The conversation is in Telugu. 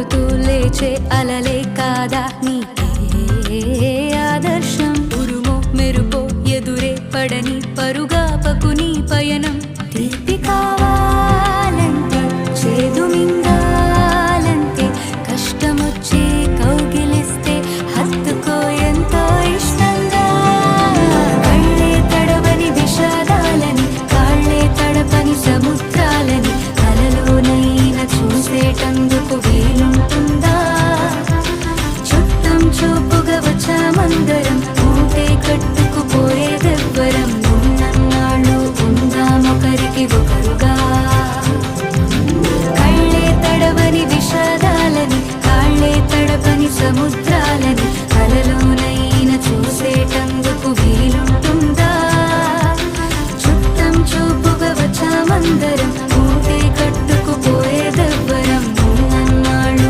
కొట్టుతూ లేచే అలలే కాదా నీకే ఆదర్శం. ఉరుమో మెరుపో ఎదురే పడని పరుగాపకుని పయనం. ముద్రాలని అలలు